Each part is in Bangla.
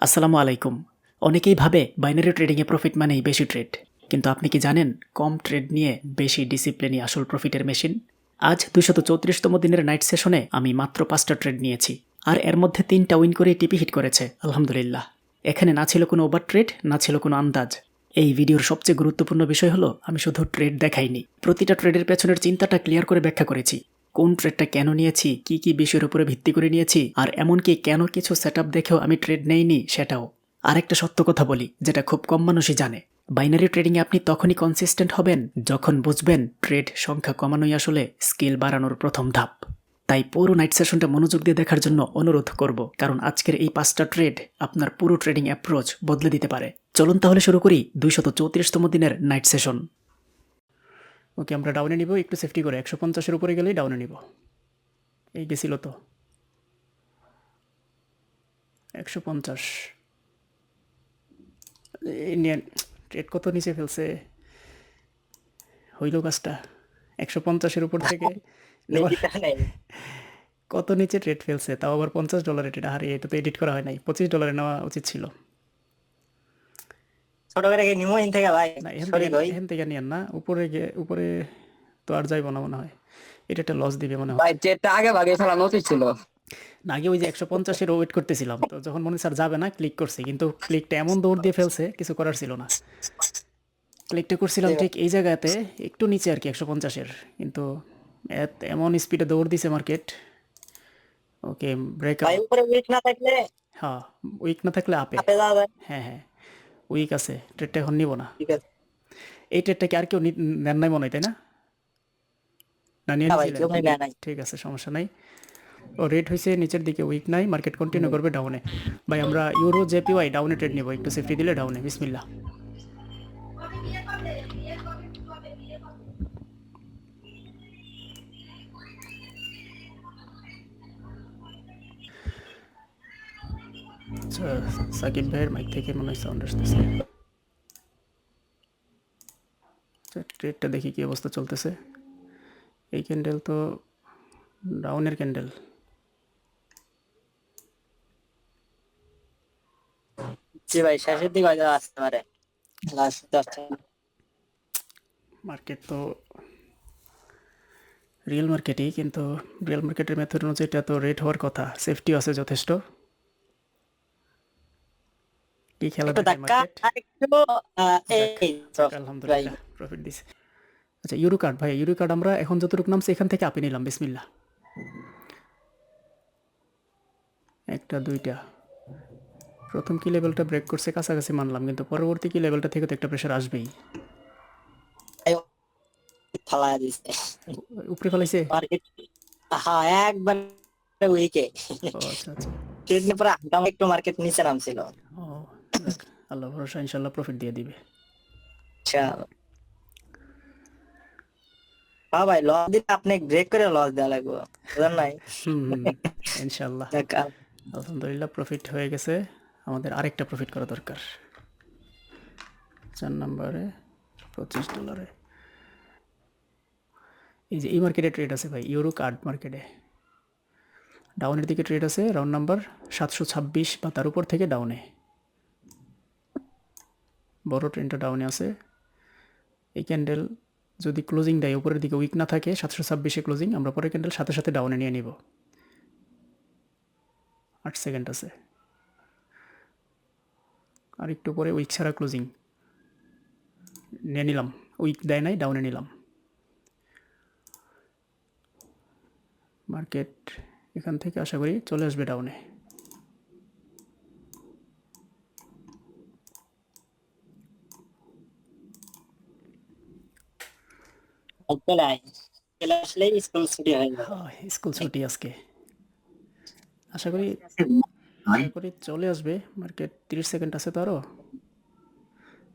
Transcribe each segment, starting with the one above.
আসসালামু আলাইকুম। অনেকেই ভাবে বাইনারি ট্রেডিংয়ে প্রফিট মানেই বেশি ট্রেড কিন্তু আপনি কি জানেন, কম ট্রেড নিয়ে বেশি ডিসিপ্লিনই আসল প্রফিটের মেশিন আজ দুশত চৌত্রিশতম দিনের নাইট সেশনে আমি মাত্র পাঁচটা ট্রেড নিয়েছি। আর এর মধ্যে তিনটা উইন করে টিপি হিট করেছে, আলহামদুলিল্লাহ। এখানে না ছিল কোনো ওভার ট্রেড না ছিল কোনো আন্দাজ। এই ভিডিওর সবচেয়ে গুরুত্বপূর্ণ বিষয় হলো, আমি শুধু ট্রেড দেখাইনি। প্রতিটা ট্রেডের পেছনের চিন্তাটা ক্লিয়ার করে ব্যাখ্যা করেছি। কোন ট্রেডটা কেন নিয়েছি, কি কি বিষয়ের উপরে ভিত্তি করে নিয়েছি, আর এমনকি কেন কিছু সেট দেখেও আমি ট্রেড নেইনি সেটাও। আরেকটা সত্য কথা বলি, যেটা খুব কম মানুষই জানে। বাইনারি ট্রেডিংয়ে আপনি তখনই কনসিস্টেন্ট হবেন যখন বুঝবেন ট্রেড সংখ্যা কমানোই আসলে স্কিল বাড়ানোর প্রথম ধাপ। তাই পুরো নাইট সেশনটা মনোযোগ দিয়ে দেখার জন্য অনুরোধ করব, কারণ আজকের এই পাঁচটা ট্রেড আপনার পুরো ট্রেডিং অ্যাপ্রোচ বদলে দিতে পারে। চলুন তাহলে শুরু করি দুইশত চৌত্রিশতম দিনের নাইট সেশন ওকে আমরা ডাউনে নিব একটু সেফটি করে একশো পঞ্চাশের উপরে গেলেই ডাউনে নিব। এই গেছিল তো। একশো পঞ্চাশ। ইন্ডিয়ান ট্রেড কত নিচে ফেলছে? হইল কাজটা। একশো পঞ্চাশের উপর থেকে কত নিচে ট্রেড ফেলছে? তাও আবার পঞ্চাশ ডলারে ট্রেড হারিয়ে এটা তো এডিট করা হয় নাই। পঁচিশ ডলারে নেওয়া উচিত ছিল। ছোট করে নিমো ইন থেকে ভাই। সরি থেকে ভাই থেকে নিয়েন না উপরে উপরে তো আর যাইব না মনে হয়। এটা একটা লস দিবে মনে হয়। ভাই ট্রেডটা আগে ভাগে ফেলানো উচিত ছিল। না আগে ওই যে একশো পঞ্চাশের ওয়েট করতেছিলাম তো যখন মনে স্যার যাবে না ক্লিক করছি। কিন্তু ক্লিকটা এমন দৌড় দিয়ে ফেলছে কিছু করার ছিল না। ক্লিকটা করছিলাম ঠিক এই জায়গাতে একটু নিচে আর কি একশো পঞ্চাশের। কিন্তু এমন স্পিডে দৌড় দিছে মার্কেট ওকে ব্রেক ভাই উপরে উইক না থাকলে হ্যাঁ উইক না থাকলে আপে হ্যাঁ হ্যাঁ। উইক আছে ট্রেডটা এখন নিব না। ঠিক আছে। এই ট্রেডটা কি আর কেউ নেন নাই মনে হয় তাই না? না নিয়ে ঠিক আছে সমস্যা নাই। ও রেট হয়েছে নিচের দিকে উইক নাই মার্কেট কন্টিনিউ করবে ডাউনে ভাই আমরা ইউরো জেপিওয়াই ডাউনে ট্রেড নিব একটু সেফটি দিলে ডাউনে বিসমিল্লা সাকিব ভাইয়ের মাইক থেকে মনে হয় সাউন্ড আসতেছে। ট্রেডটা দেখি কি অবস্থা চলতেছে। এই ক্যান্ডেল তো ডাউনের ক্যান্ডেল জি ভাই শেষের দিকে হয়তো আসতে পারে। মার্কেট তো রিয়েল মার্কেটই কিন্তু রিয়েল মার্কেটের মেথড অনুযায়ী এটা তো রেট হওয়ার কথা। সেফটিও আছে যথেষ্ট কি খেলা একটু দেখায় ধাক্কা মার্কেট আর একটু আহ, এই আলহামদুলিল্লাহ প্রফিট দিছে আচ্ছা ইউরো কার্ড ভাই ইউরো কার্ড আমরা এখন যতটুকু নামছে এখান থেকে আপে নিলাম বিসমিল্লা একটা দুইটা প্রথম কি লেভেলটা ব্রেক করছে কাছাকাছি মানলাম কিন্তু পরবর্তী কি লেভেলটা থেকে তো একটা প্রেশার আসবেই উপরে ফেলাইছে হ্যাঁ একবার উইকে আচ্ছা আচ্ছা একটু মার্কেট নিচে নামছিল আল্লাহ ভরসা ইনশাল্লাহ প্রফিট দিয়ে দিবে। হ্যাঁ ভাই লস দিলে আপনি ব্রেক করে লস দেওয়া লাগবে বুঝলেন নাই? ইনশাল্লাহ আলহামদুলিল্লাহ প্রফিট হয়ে গেছে আমাদের আরেকটা প্রফিট করা দরকার। চার নম্বরে পঁচিশ ডলারে এই যে এই মার্কেটে ট্রেড আছে ভাই ইউরো কার্ড মার্কেটে ডাউনের দিকে ট্রেড আছে রাউন্ড নাম্বার সাতশো ছাব্বিশ বা তার উপর থেকে ডাউনে বড় ট্রেনটা ডাউনে আছে। এই ক্যান্ডেল যদি ক্লোজিং দেয়, উপরের দিকে উইক না থাকে, সাতশো ছাব্বিশে ক্লোজিং আমরা পরের ক্যান্ডেল সাথে সাথে ডাউনে নিয়ে নিব। আট সেকেন্ড আছে। আর একটু পরে উইক ছাড়া ক্লোজিং নিয়ে নিলাম। উইক দেয় নাই ডাউনে নিলাম। মার্কেট এখান থেকে আশা করি চলে আসবে ডাউনে আয় চলে আসলেই স্কুল ছুটি হয়ে। যাবে স্কুল ছুটি আজকে। আশা করি আশা করি চলে আসবে। মার্কেট তিরিশ সেকেন্ড আছে তো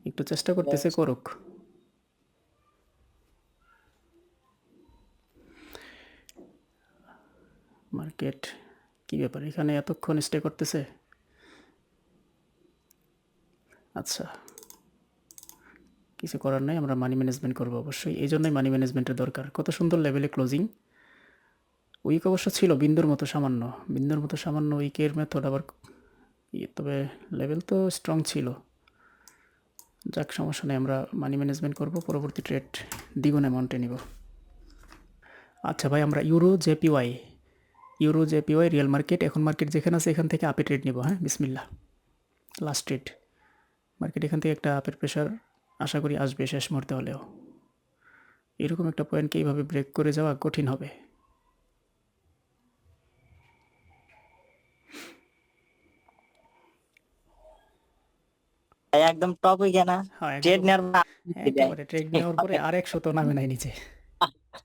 একটু চেষ্টা করতেছে করুক। মার্কেট কি ব্যাপার? এখানে এতক্ষণ স্টে করতেছে? আচ্ছা। কিছু করার নাই, আমরা মানি ম্যানেজমেন্ট করব অবশ্যই। এই জন্যই মানি ম্যানেজমেন্টের দরকার। কত সুন্দর লেভেলে ক্লোজিং উইক অবশ্য ছিল, বিন্দুর মতো সামান্য। বিন্দুর মতো সামান্য উইকের মেথড আবার তবে লেভেল তো স্ট্রং ছিল। যাক, সমস্যা নেই, আমরা মানি ম্যানেজমেন্ট করব, পরবর্তী ট্রেড দ্বিগুণ অ্যামাউন্টে নিব। আচ্ছা ভাই, আমরা euro JPY euro JPY real market এখন মার্কেট যেখানে আছে, এখান থেকে আপে ট্রেড নিব হ্যাঁ? বিসমিল্লা লাস্ট ট্রেড মার্কেট এখান থেকে একটা আপের প্রেশার আশা করি আসবে শেষ মুহূর্তে হলেও। এরকম একটা পয়েন্টকে এইভাবে ব্রেক করে যাওয়া কঠিন হবে। একদম টপ হয়ে না হ্যাঁ ট্রেড নেওয়ার ট্রেড নেওয়ার পরে আর একশো তো নামে নাই নিচে।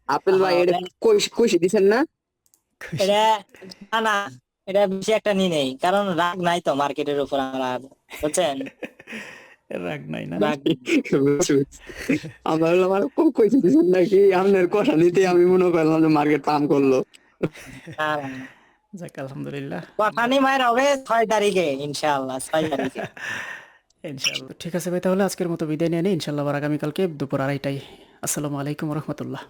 আপেল ভাই এটা কইস- কইসে দিছেন না? এটা না না এটা বেশি একটা নি নেই। কারণ রাগ নাই তো মার্কেটের উপর আমার বুঝছেন? রাগ নাই না আমরা বললাম আর কো- নাকি আপনার কথা নিতে আমি মনে করলাম যে মার্কেট পাম করল। না, না, না। যাক আলহামদুলিল্লাহ। কথা মায়ের হবে ছয় তারিখে ইনশাআল্লাহ ছয় তারিখে। ইনশাআল্লাহ। ঠিক আছে ভাই তাহলে আজকের মতো বিদায় নিয়ে নিই। ইনশাল্লাহ আবার আগামীকালকে দুপুর আড়াইটায়। আসসালামু আলাইকুম রহমতুল্লাহ।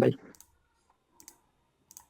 ভাই